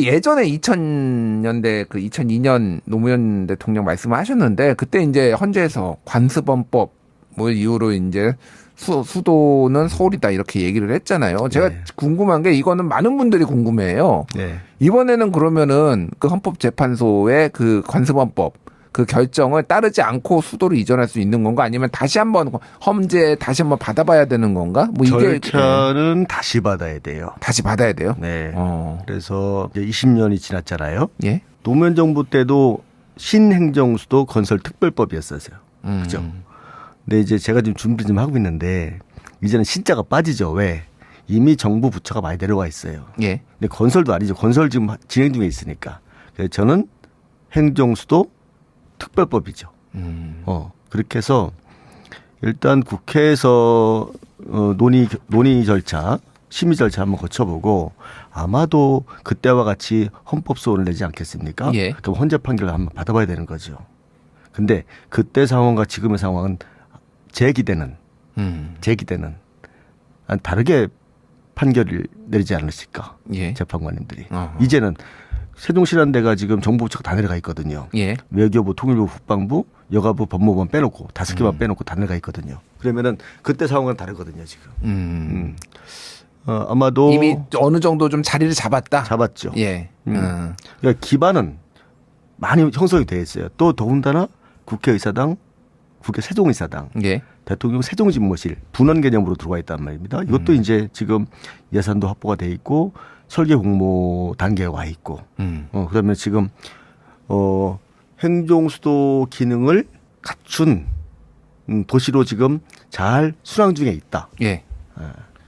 예전에 2000년대 그 2002년 노무현 대통령 말씀을 하셨는데 그때 이제 헌재에서 관습원법 뭐 이후로 이제 수, 수도는 서울이다 이렇게 얘기를 했잖아요. 제가 네. 궁금한 게 이거는 많은 분들이 궁금해해요. 네. 이번에는 그러면은 그 헌법재판소의 그 관습원법 그 결정을 따르지 않고 수도를 이전할 수 있는 건가 아니면 다시 한번 헌재 다시 한번 받아봐야 되는 건가? 뭐 이게 네. 절차는 다시 받아야 돼요. 다시 받아야 돼요. 네. 어. 그래서 이제 20년이 지났잖아요. 예. 노무현 정부 때도 신행정수도 건설 특별법이었어요. 음. 그죠? 근데 이제 제가 지금 준비 좀 하고 있는데 이제는 신자가 빠지죠. 왜? 이미 정부 부처가 많이 내려와 있어요. 예. 근데 건설도 아니죠. 건설 지금 진행 중에 있으니까. 그래서 저는 행정수도 특별법이죠. 음. 어, 그렇게 해서 일단 국회에서 어, 논의 논의 절차, 심의 절차 한번 거쳐보고 아마도 그때와 같이 헌법 소원을 내지 않겠습니까? 예. 그럼 헌재 판결을 한번 받아봐야 되는 거죠. 근데 그때 상황과 지금의 상황은 제 기대는 음. 제 기대는 한 다르게 판결을 내리지 않으실까 예. 재판관님들이 어허. 이제는 세종실한대가 지금 정부 부처가 다 내려가 있거든요. 예. 외교부, 통일부, 국방부, 여가부, 법무부만 빼놓고 다섯 음. 개만 빼놓고 다 내려가 있거든요. 그러면은 그때 상황은 다르거든요 지금. 음. 음. 어, 아마도 이미 어느 정도 좀 자리를 잡았다. 잡았죠. 예. 음. 음. 그러니까 기반은 많이 형성이 돼 있어요. 또 더군다나 국회의사당, 국회 세종의사당, 예. 대통령 세종집무실 분원 개념으로 들어와 있단 말입니다. 이것도 음. 이제 지금 예산도 확보가 돼 있고 설계 공모 단계에 와 있고 음. 어, 그러면 지금, 어, 행정 수도 기능을 갖춘 음, 도시로 지금 잘 순항 중에 있다. 예. 예.